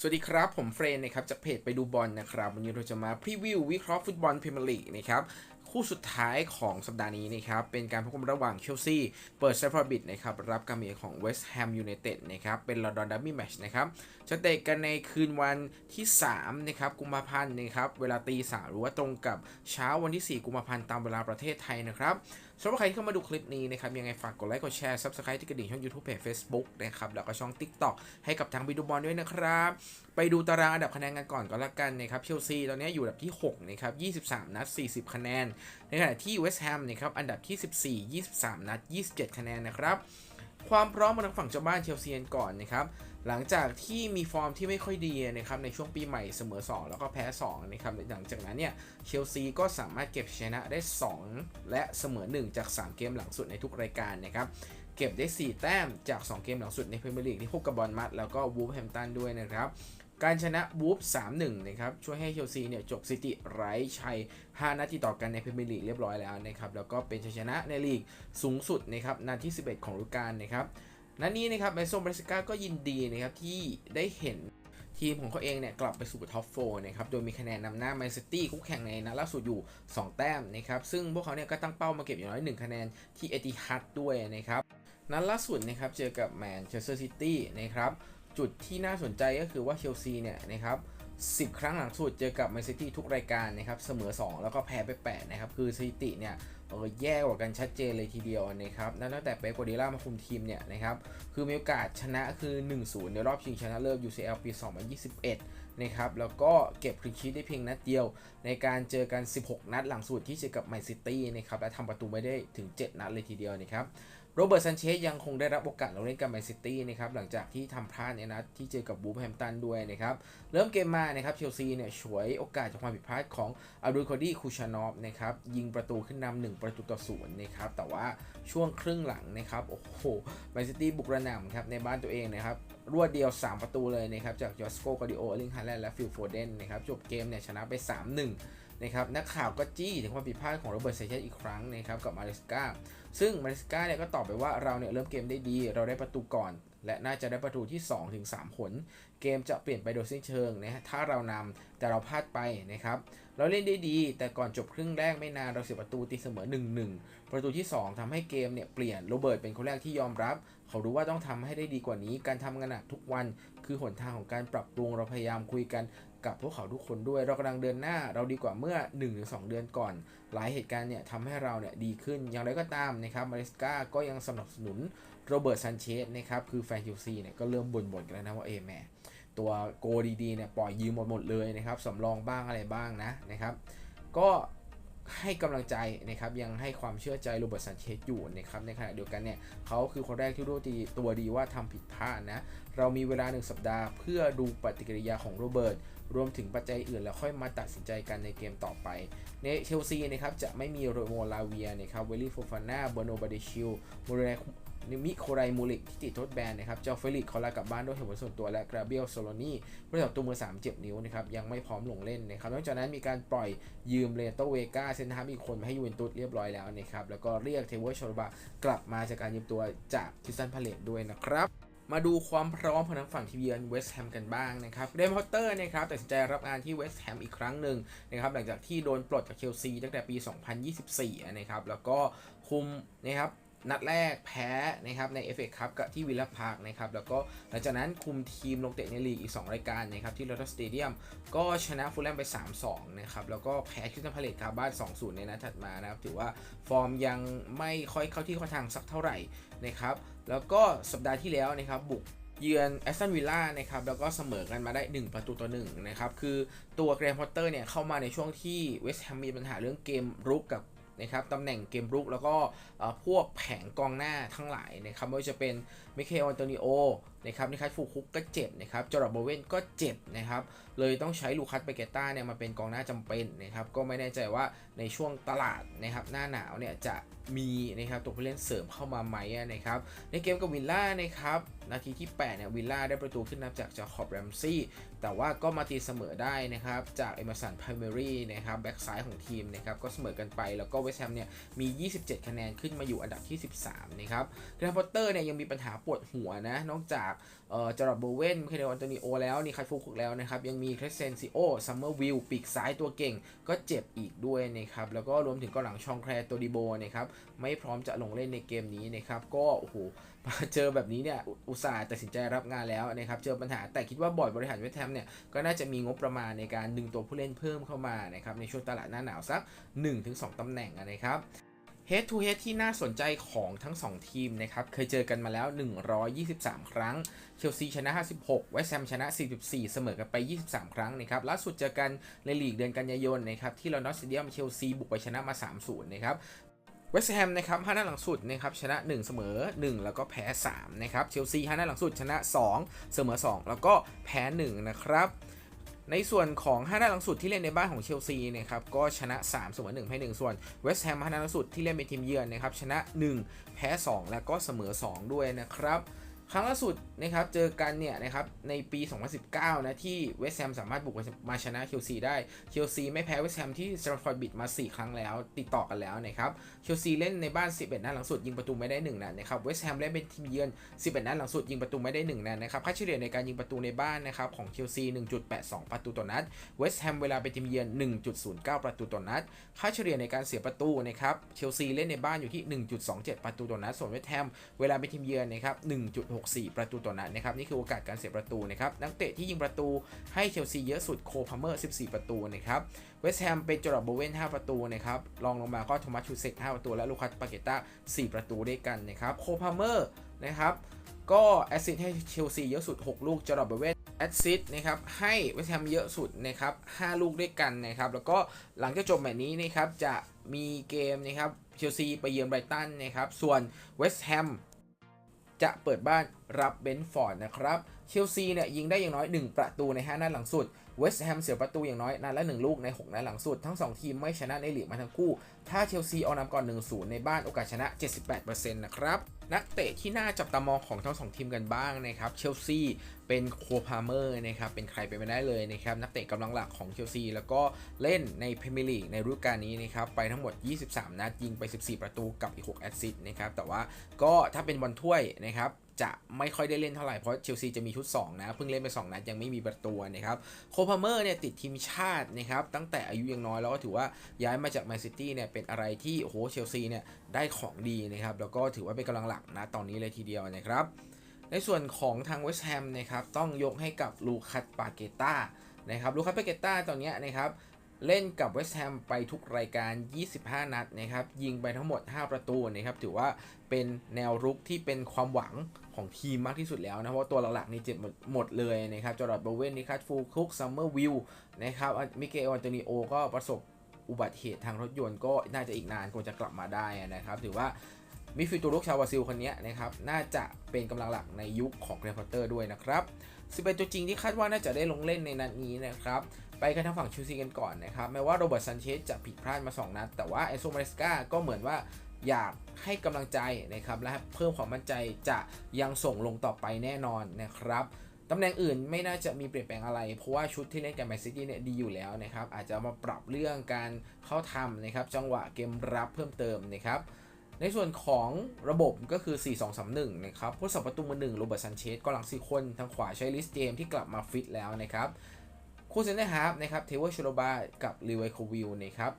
สวัสดีครับ ผมเฟรนนะครับจากเพจไปดูบอลนะครับ วันนี้เราจะมาพรีวิววิเคราะห์ฟุตบอลพรีเมียร์ลีกนะครับ คู่สุดท้ายของสัปดาห์นี้นะครับ เป็นการพบกันระหว่างเชลซีเปิดเซฟอร์บิดนะครับ รับการเมียของเวสต์แฮมยูไนเต็ดนะครับ เป็นลอนดอนดับบี้แมชนะครับ จะเตะกันในคืนวันที่ 3 นะครับ กุมภาพันธ์นะครับ เวลาตีสามหรือว่าตรงกับเช้าวันที่ 4 กุมภาพันธ์ตามเวลาประเทศไทยนะครับสำหรับใครที่เข้ามาดูคลิปนี้นะครับ ยังไงฝากกดไลค์กดแชร์ Subscribe ที่กระดิ่งช่อง YouTube เพจ Facebook นะครับแล้วก็ช่อง TikTok ให้กับทางวิดูบอลด้วยนะครับไปดูตารางอันดับคะแนนกันก่อนก็แล้วกันนะครับเชลซีตอนนี้อยู่อันดับที่6นะครับ23 นัด 40 คะแนนในขณะที่เวสต์แฮมนะครับอันดับที่ 14 23 นัด 27 คะแนนนะครับความพร้อมของทางฝั่งเจ้าบ้านเชลซีกันก่อนนะครับ หลังจากที่มีฟอร์มที่ไม่ค่อยดีนะครับในช่วงปีใหม่เสมอ 2 แล้วก็แพ้ 2 นะครับ หลังจากนั้นเนี่ยเชลซีก็สามารถเก็บชนะได้ 2 และเสมอ 1 จาก 3 เกมหลังสุดในทุกรายการนะครับ เก็บได้ 4 แต้มจาก 2 เกมหลังสุดในพรีเมียร์ลีกที่พบกับบอลมัดแล้วก็วูฟแฮมตันด้วยนะครับ การชนะวูฟ3-1 นะครับ ช่วยให้เชลซีเนี่ยจบสิติไร้ชัย 5 นัดติดต่อกันในพรีเมียร์ลีกเรียบร้อยแล้วนะครับ แล้วก็เป็นชัยชนะในลีกสูงสุดนะครับนัดที่ 11 ของฤดูกาลนะครับนัดนี้นะครับไมโซบริสกาก็ยินดีนะครับที่ได้เห็นทีมของเขาเองเนี่ยกลับไปสู่ท็อปโฟนะครับ โดยมีคะแนนนำหน้าแมนซิตี้คู่แข่งในนัดล่าสุดอยู่ 2 แต้มนะครับ ซึ่งพวกเขาเนี่ยก็ตั้งเป้ามาเก็บอย่างน้อย 1 คะแนนที่เอติฮัดด้วยนะครับ นัดล่าสุดนะครับเจอกับแมนเชสเตอร์ซิตี้นะครับ จุดที่น่าสนใจก็คือว่าเชลซีเนี่ยนะครับ10 ครั้งหลังสุดเจอกับแมนซิตี้ทุกรายการนะครับเสมอ 2 แล้วก็แพ้ไป8นะครับคือสถิติเนี่ยเออแย่กว่ากันชัดเจนเลยทีเดียวนะครับนับตั้งแต่เป๊ปกัวเดล่ามาคุมทีมเนี่ยนะครับคือมีโอกาสชนะคือ 1-0 ในรอบชิงชนะเลิศ UCL ปี 2021 นะครับแล้วก็เก็บคลินชีทได้เพียงนัดเดียว ในการเจอกัน 16 นัดหลังสุดที่เจอกับแมนซิตี้นะครับและทำประตูไม่ได้ถึง 7 นัดเลยทีเดียวนะครับ โรเบิร์ตซันเชสยังคงได้รับโอกาสลงเล่นกับแมนซิตี้นะครับหลังจากที่ทำพลาดในนัดที่เจอกับบูฟแฮมตันด้วยนะครับเริ่มเกมมานะครับเชลซีเนี่ยฉวยโอกาสจากความผิดพลาดของอับดุลคอดี้คูชานอฟนะครับยิงประตูขึ้นนำหนึ่งประตูต่อศูนย์นะครับแต่ว่าช่วงครึ่งหลังนะครับโอ้โหแมนซิตี้บุกระหน่ำครับในบ้านตัวเองนะครับรวดเดียว 3 ประตูเลยนะครับจากยอสโกกาดิโอลิงฮาแลนด์และฟิลโฟเดนนะครับจบเกมเนี่ยชนะไป 3-1 นะครับนักข่าวก็จี้ถึงความผิดพลาดของโรเบิร์ตเซเชสอีกครั้งนะครับกับมาริสกาซึ่งมาริสกาเนี่ยก็ตอบไปว่าเราเนี่ยเริ่มเกมได้ดี เราได้ประตูก่อน และน่าจะได้ประตูที่ 2-3ผล เกมจะเปลี่ยนไปโดยสิ้นเชิงนะฮะถ้าเรานำแต่เราพลาดไปนะครับเราเล่นได้ดี แต่ก่อนจบครึ่งแรกไม่นานเราเสียประตูตีเสมอ 1-1 ประตูที่ 2ทำให้เกมเนี่ยเปลี่ยนโรเบิร์ตเป็นคนแรกที่ยอมรับ เขารู้ว่าต้องทำให้ได้ดีกว่านี้ การทำงานหนักทุกวัน คือหนทางของการปรับปรุงเราพยายามคุยกัน กับพวกเขาทุกคนด้วย เรากำลังเดินหน้าเราดีกว่าเมื่อ1-2เดือนก่อน หลายเหตุการณ์เนี่ยทำให้เราเนี่ยดีขึ้น อย่างไรก็ตามนะครับมาริสกาก็ยังสนับสนุนโรเบิร์ตซันเชสนะครับคือแฟนเชลซีเนี่ยก็เริ่มบ่นๆกันแล้วนะว่าเอแม่ตัวโกดีๆเนี่ยปล่อยยืมหมดหมดเลยนะครับสำรองบ้างอะไรบ้างนะนะครับ ก็ให้กำลังใจนะครับยังให้ความเชื่อใจโรเบิร์ตซันเชสอยู่นะครับในขณะเดียวกันเนี่ยเขาคือคนแรกที่รู้ดีตัวดีว่าทำผิดพลาดนะ เรามีเวลาหนึ่งสัปดาห์เพื่อดูปฏิกิริยาของโรเบิร์ต รวมถึงปัจจัยอื่นแล้วค่อยมาตัดสินใจกันในเกมต่อไป ในเชลซีนะครับจะไม่มีโรโมลาเวียนะครับเวลี่โฟฟาน่าเบอร์โนบาเดชิลโมเรมิโคไรมูลิกที่ติดทดแบนนะครับ เจ้าเฟลิกเขาลากลับบ้านด้วยเหตุผลส่วนตัวและกราเบียลโซโลนีผู้จับตัวมือ 3 เจ็บนิ้วนะครับ ยังไม่พร้อมลงเล่นนะครับ นอกจากนั้นมีการปล่อยยืมเลโตเวกาเซนทามีกคนมาให้ยูเวนตุสเรียบร้อยแล้วนะครับ แล้วก็เรียกเทเวอร์ชอร์บากลับมาจากการยืมตัวจากทิสันพาเลตด้วยนะครับ มาดูความพร้อมของทางฝั่งทีมเยือนเวสต์แฮมกันบ้างนะครับเดมพอตเตอร์นะครับตัดสินใจรับงานที่เวสต์แฮมอีกครั้งหนึ่งนะครับหลังจากที่โดนปลดจากเชลซีตั้งแต่ปี 2024 นะครับ แล้วก็คุมนะครับนัดแรกแพ้นะครับใน FA คัพกับที่วิลล่าพาร์คนะครับแล้วก็หลังจากนั้นคุมทีมลงเตะในลีกอีก 2 รายการนะครับที่ลอตสเตเดียมก็ชนะฟูลแลมไป 3-2 นะครับแล้วก็แพ้คริสตันพาเลตคาบ้าน 2-0 ในนัดถัดมานะครับถือว่าฟอร์มยังไม่ค่อยเข้าที่เข้าทางสักเท่าไหร่นะครับ แล้วก็สัปดาห์ที่แล้วนะครับบุกเยือนแอสตันวิลล่านะครับแล้วก็เสมอกันมาได้ 1 ประตูต่อ1นะครับคือตัวแกรนพอตเตอร์เนี่ยเข้ามาในช่วงที่เวสต์แฮมมีปัญหาเรื่องเกมรุกกับนะครับตำแหน่งเกมรุกแล้วก็พวกแผงกองหน้าทั้งหลายนะครับไม่ว่าจะเป็นมิเคลอันโตนิโอ นะครับนิคัสฟูคุกก็เจ็บนะครับจอร์ดโบเวนก็เจ็บนะครับเลยต้องใช้ลูคัสเปเกต้าเนี่ยมาเป็นกองหน้าจำเป็นนะครับก็ไม่แน่ใจว่าในช่วงตลาดนะครับหน้าหนาวเนี่ยจะมีนะครับตัวผู้เล่นเสริมเข้ามาไหมนะครับในเกมกับวิลล่านะครับนาทีที่8เนี่ยวิลล่าได้ประตูขึ้นนำจากจาคอบแรมซี่แต่ว่าก็มาตีเสมอได้นะครับจากเอเมอร์สันไพรเมอรี่นะครับแบ็กซ้ายของทีมนะครับก็เสมอกันไปแล้วก็เวสต์แฮมเนี่ยมี 27 คะแนนขึ้นมาอยู่อันดับที่ 13 นะครับแกรนพอตเตอร์เนี่ยยังมีปัญหาปวดหัวนะนอกจากเอ่อจอร์ดโบเวนเคเดลอันโตนิโอแล้วนี่คัตฟูคุกแล้วนะครับ ยังมีคริสเซนซิโอซัมเมอร์วิลปีกซ้ายตัวเก่งก็เจ็บอีกด้วยนะครับ แล้วก็รวมถึงกองหลังชองแคร์ตัวดิโบนะครับไม่พร้อมจะลงเล่นในเกมนี้นะครับ ก็โอ้โหมาเจอแบบนี้เนี่ยอุตส่าห์ตัดสินใจรับงานแล้วนะครับ เจอปัญหาแต่คิดว่าบอร์ดบริหารเวสต์แฮมเนี่ยก็น่าจะมีงบประมาณในการดึงตัวผู้เล่นเพิ่มเข้ามานะครับในช่วงตลาดหน้าหนาวสัก 1-2ตำแหน่งนะครับ Head to Head ที่น่าสนใจของทั้ง 2 ทีมนะครับ เคยเจอกันมาแล้ว 123 ครั้ง เชลซีชนะ 56 เวสต์แฮมชนะ 44 เสมอกันไป 23 ครั้งนะครับ ล่าสุดเจอกันในลีกเดือนกันยายนนะครับ ที่ลอนดอนสเตเดียมเชลซีบุกไปชนะมา 3-0 นะครับเวสต์แฮมนะครับ5นัดหลังสุดนะครับชนะ 1 เสมอ 1 แล้วก็แพ้3นะครับเชลซี5นัดหลังสุดชนะ 2 เสมอ 2 แล้วก็แพ้1นะครับ ในส่วนของ5นัดหลังสุดที่เล่นในบ้านของเชลซีนะครับก็ชนะ3เสมอ1แพ้1ส่วนเวสต์แฮม5นัดหลังสุดที่เล่นเป็นทีมเยือนนะครับชนะ 1 แพ้ 2 แล้วก็เสมอ 2 ด้วยนะครับ ครั้งล่าสุดนะครับเจอกันเนี่ยนะครับในปี 2019 นะที่เวสต์แฮมสามารถบุกมาชนะเชลซีได้เชลซีไม่แพ้เวสต์แฮมที่สแตมฟอร์ดบิดมา 4 ครั้งแล้ว ติดต่อกันแล้วนะครับเชลซีเล่นในบ้าน 11 นัดหลังสุดยิงประตูไม่ได้ 1นัดนะครับเวสต์แฮมเล่นเป็นทีมเยือน 11 นัดหลังสุดยิงประตูไม่ได้ 1นัดนะครับค่าเฉลี่ยในการยิงประตูในบ้านนะครับของเชลซี 1.82 ประตูต่อนัดเวสต์แฮมเวลาเป็นทีมเยือน 1.09 ประตูต่อนัดค่าเฉลี่ยในการเสียประตูนะครับเชลซีเล่นในบ้านอยู่ที่ 1.27 ประตูต่อนัดส่วนเวสต์แฮมเวลาเป็นทีมเยือนนะครับ1.64 ประตูต่อนัดนะครับนี่คือโอกาสการเสียประตูนะครับนักเตะที่ยิงประตูให้เชลซีเยอะสุดโคพาเมอร์ 14 ประตูนะครับเวสต์แฮมเป็นจอร์ดโบเวน5 ประตูนะครับรองลงมาก็โทมัสชูเซก5ประตู และลูคัสปาเกต้า 4 ประตูด้วยกันนะครับโคพาเมอร์นะครับก็แอสซิสต์ให้เชลซีเยอะสุด 6 ลูกจอร์ดโบเวนแอสซิสต์นะครับให้เวสต์แฮมเยอะสุดนะครับ5ลูกด้วยกันนะครับแล้วก็หลังจากจบแบบนี้นะครับจะมีเกมนะครับเชลซีไปเยือนไบรตันนะครับส่วนเวสต์แฮม จะเปิดบ้านรับเบนฟอร์ดนะครับ เชลซีเนี่ยยิงได้อย่างน้อย 1 ประตูใน 5 นัดหลังสุด เวสต์แฮมเสียประตูอย่างน้อยนัดละ1ลูกใน 6นัดหลังสุด ทั้ง 2 ทีมไม่ชนะในลีกมาทั้งคู่ ถ้าเชลซีเอานำก่อน 1-0 ในบ้านโอกาสชนะ 78%นะครับนักเตะที่น่าจับตามองของทั้ง2ทีมกันบ้างนะครับเชลซีเป็นโคพาเมอร์นะครับเป็นใครไปไม่ได้เลยนะครับนักเตะกำลังหลักของเชลซีแล้วก็เล่นในพรีเมียร์ลีกในฤดูกาลนี้นะครับไปทั้งหมด 23 นัดยิงไป 14 ประตูกับอีก 6 แอสซิสต์นะครับแต่ว่าก็ถ้าเป็นบอลถ้วยนะครับ จะไม่ค่อยได้เล่นเท่าไหร่ เพราะเชลซีจะมีชุด 2 นะ เพิ่งเล่นไป 2 นัดยังไม่มีประตูนะครับโคพาเมอร์เนี่ยติดทีมชาตินะครับตั้งแต่อายุยังน้อยแล้วก็ถือว่าย้ายมาจากแมนซิตี้เนี่ยเป็นอะไรที่โอ้โหเชลซีเนี่ยได้ของดีนะครับแล้วก็ถือว่าเป็นกำลังหลักนะตอนนี้เลยทีเดียวนะครับในส่วนของทางเวสต์แฮมนะครับต้องยกให้กับลูคัสปาเกต้านะครับลูคัสปาเกต้าตอนนี้นะครับ เล่นกับเวสต์แฮมไปทุกรายการ 25 นัดนะครับ ยิงไปทั้งหมด 5 ประตูนะครับ ถือว่าเป็นแนวรุกที่เป็นความหวังของทีมมากที่สุดแล้วนะ เพราะตัวหลักๆนี่เจ็บหมดหมดเลยนะครับ จอร์ดโบเวนนิคัสฟูคุกซัมเมอร์วิลนะครับ มิเกลอันโตนิโอก็ประสบอุบัติเหตุทางรถยนต์ก็น่าจะอีกนานกว่าจะกลับมาได้นะครับ ถือว่า มิดฟิลด์ตัวลุกชาวบราซิลคนนี้นะครับน่าจะเป็นกำลังหลักในยุคของเกรนพอตเตอร์ด้วยนะครับ11ตัวจริงที่คาดว่าน่าจะได้ลงเล่นในนัดนี้นะครับไปกันทางฝั่งชลซีกันก่อนนะครับแม้ว่าโรเบิร์ตซันเชสจะผิดพลาดมา 2 นัด แต่ว่าเอโซมาเรสกาก็เหมือนว่าอยากให้กำลังใจนะครับและเพิ่มความมั่นใจจะยังส่งลงต่อไปแน่นอนนะครับตำแหน่งอื่นไม่น่าจะมีเปลี่ยนแปลงอะไร เพราะว่าชุดที่เล่นกับแมนซิตี้เนี่ยดีอยู่แล้วนะครับอาจจะมาปรับเรื่องการเข้าทำนะครับจังหวะเกมรับเพิ่มเติมนะครับ ในส่วนของระบบก็คือ 4-2-3-1 นะครับ ผู้สับประตูมือหนึ่งโรเบิร์ตซันเชสก็หลังสี่คน ทางขวาใช้ลิสเจมที่กลับมาฟิตแล้วนะครับ คู่เซนเตอร์ฮาร์ฟนะครับ เทเวอร์ชโลบา กับลิเวโควิลนะครับ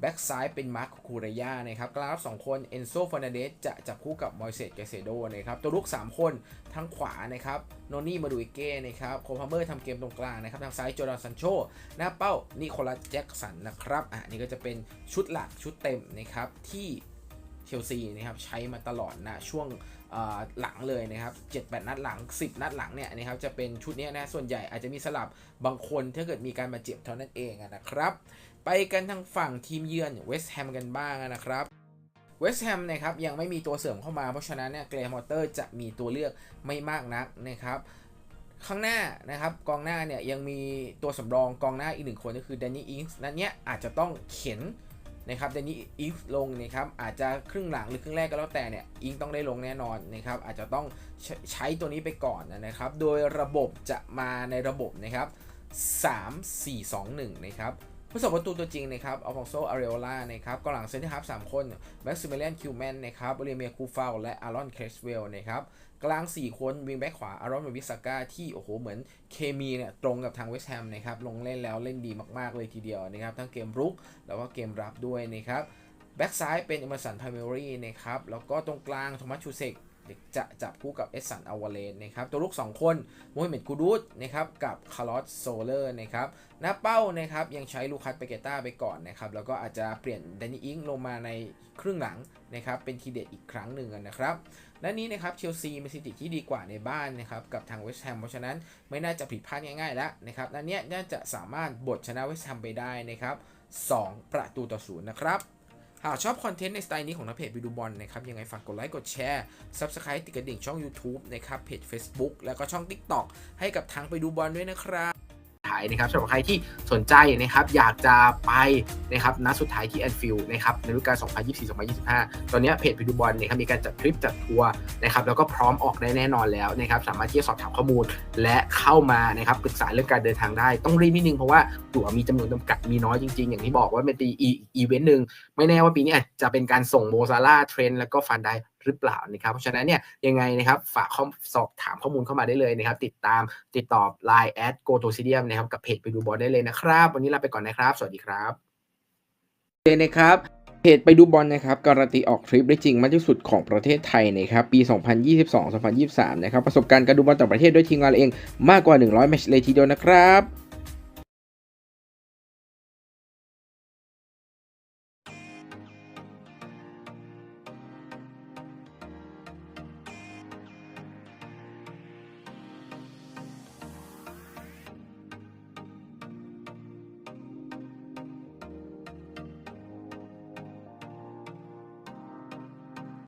แบ็กซ้ายเป็นมาร์คคูเรย่านะครับ กลางรับ 2 คน เอนโซฟอนาเดสจะจับคู่กับมอยเซตเกเซโดนะครับ ตัวลุก 3 คน ทางขวานะครับ โนนี่มาดูอิเก้นะครับ โคพาเมอร์ทำเกมตรงกลางนะครับ ทางซ้ายโจอนซันโช หน้าเป้านิโคลัสแจ็คสันนะครับ อะนี่ก็จะเป็นชุดหลักชุดเต็มนะครับที่ เชลซีนะครับใช้มาตลอดนะช่วงหลังเลยนะครับ7-8 นัดหลัง 10 นัดหลังเนี่ยนะครับจะเป็นชุดนี้นะส่วนใหญ่อาจจะมีสลับบางคนถ้าเกิดมีการบาดเจ็บเท่านั้นเองนะครับ ไปกันทางฝั่งทีมเยือนเวสต์แฮมกันบ้างนะครับเวสต์แฮมนะครับยังไม่มีตัวเสริมเข้ามาเพราะฉะนั้นเนี่ยเกรมอเตอร์จะมีตัวเลือกไม่มากนักนะครับข้างหน้านะครับกองหน้าเนี่ยยังมีตัวสำรองกองหน้าอีกหนึ่งคนก็คือแดนนี่อิงส์นั้นเนี้ยอาจจะต้องเข็น นะครับเดนนี่อิงลงนะครับอาจจะครึ่งหลังหรือครึ่งแรกก็แล้วแต่เนี่ยอิงต้องได้ลงแน่นอนนะครับอาจจะต้องใช้ใช้ตัวนี้ไปก่อนนะครับ โดยระบบจะมาในระบบนะครับ 3 4 2 1 นะครับผู้สาประตูตัวจริงนะครับอัลฟองโซอาริโอลานะครับกองหลังเซนเตอร์ฮาฟ3คนแม็กซิมิเลียนคิวแมนนะครับโอเลเมียคูฟาวและอารอนเครสเวลนะครับ กลาง 4 คนวิงแบ็กขวาอารอนวิสก้าที่โอ้โหเหมือนเคมีเนี่ยตรงกับทางเวสต์แฮมนะครับลงเล่นแล้วเล่นดีมากๆเลยทีเดียวนะครับ ทั้งเกมรุกแล้วก็เกมรับด้วยนะครับแบ็กซ้ายเป็นอเมสันพาเมอรี่นะครับแล้วก็ตรงกลางโทมัสชูเซกจะจับคู่กับเอสสันอาวาเลนนะครับ ตัวลูก 2 คนโมฮัมเหม็ดกูดูดนะครับกับคาร์ลอสโซเลอร์นะครับหน้าเป้านะครับยังใช้ลูคัสเปเกต้าไปก่อนนะครับ แล้วก็อาจจะเปลี่ยนแดนนี่อิงลงมาในครึ่งหลังนะครับ เป็นทีเด็ดอีกครั้งหนึ่งนะครับ และนี้นะครับเชลซีมีสถิติที่ดีกว่าในบ้านนะครับกับทางเวสต์แฮมเพราะฉะนั้นไม่น่าจะผิดพลาดง่ายๆแล้วนะครับนันเนี้ยน่าจะสามารถบดชนะเวสต์แฮมไปได้นะครับ2ประตูต่อศูนย์นะครับหากชอบคอนเทนต์ในสไตล์นี้ของนักเพจวิดูบอลนะครับยังไงฝากกดไลค์กดแชร์ Subscribe ติดกระดิ่งช่อง YouTube นะครับเพจ Facebook แล้วก็ช่อง TikTok ให้กับทางไปดูบอลด้วยนะครับ ท้ายนะครับสำหรับใครที่สนใจนะครับอยากจะไปนะครับนัดสุดท้ายที่แอนฟิลด์นะครับในฤดูกาล 2024-2025 ตอนนี้เพจไปดูบอลเนี่ยมีการจัดทริปจัดทัวร์นะครับแล้วก็พร้อมออกได้แน่นอนแล้วนะครับสามารถที่จะสอบถามข้อมูลและเข้ามานะครับปรึกษาเรื่องการเดินทางได้ ต้องรีบนิดนึงเพราะว่าตั๋วมีจำนวนจำกัดมีน้อยจริงๆ อย่างที่บอกว่าเป็นปีอีเวนต์หนึ่งไม่แน่ว่าปีนี้อาจจะเป็นการส่งโมซาร่าเทรนแล้วก็ฟันได หรือเปล่านะครับ เพราะฉะนั้นเนี่ยยังไงนะครับฝากสอบถามข้อมูลเข้ามาได้เลยนะครับ ติดตามติดต่อ Line แอดโกโตซิเดียมนะครับกับเพจไปดูบอลได้เลยนะครับ วันนี้ลาไปก่อนนะครับ สวัสดีครับเลยนะครับเพจไปดูบอลนะครับการันตีออกทริปได้จริงมากที่สุดของประเทศไทยนะครับปี 2022-2023 นะครับประสบการณ์การดูบอลต่างประเทศด้วยทีมงานเราเองมากกว่า 100 แมตช์เลยทีเดียวนะครับ